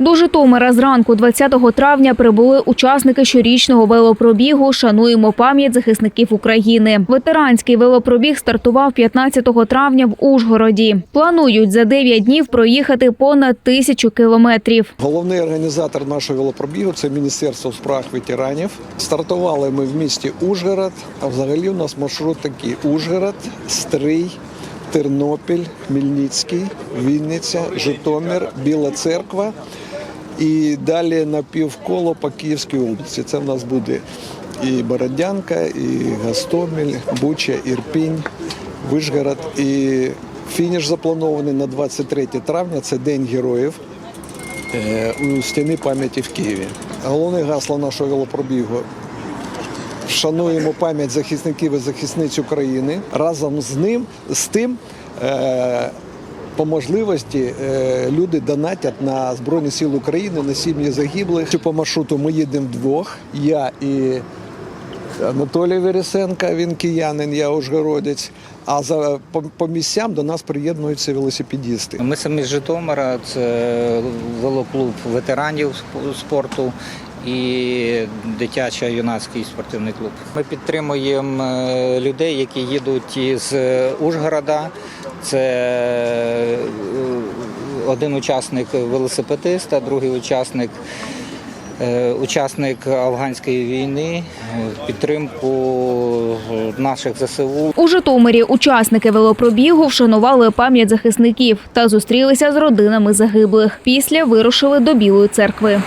До Житомира зранку 20 травня прибули учасники щорічного велопробігу Шануємо пам'ять захисників України. Ветеранський велопробіг стартував 15 травня в Ужгороді. Планують за 9 днів проїхати понад тисячу кілометрів. Головний організатор нашого велопробігу це Міністерство у справах ветеранів. Стартували ми в місті Ужгород. А взагалі у нас маршрут такий: Ужгород, Стрий, Тернопіль, Хмельницький, Вінниця, Житомир, Біла Церква. І далі на півколо по Київській області. Це в нас буде і Бородянка, і Гастомель, Буча, Ірпінь, Вишгород. І фініш запланований на 23 травня. Це День героїв е, у стіни пам'яті в Києві. Головне гасло нашого велопробігу. Вшануємо пам'ять захисників і захисниць України. Разом з ним з тим. Е- по можливості е, люди донатять на Збройні Сили України, на сім'ї загиблих. По маршруту ми їдемо вдвох. Я і Анатолій Вересенко, він киянин, я ужгородець. А за по, по місцям до нас приєднуються велосипедісти. Ми самі з Житомира, це велоклуб ветеранів спорту і дитячо-юнацький спортивний клуб. Ми підтримуємо е, людей, які їдуть із Ужгорода. Це е, один учасник велосипедист, а другий учасник. е, Учасник афганської війни в підтримку наших ЗСУ. У Житомирі учасники велопробігу вшанували пам'ять захисників та зустрілися з родинами загиблих. Після вирушили до Білої церкви.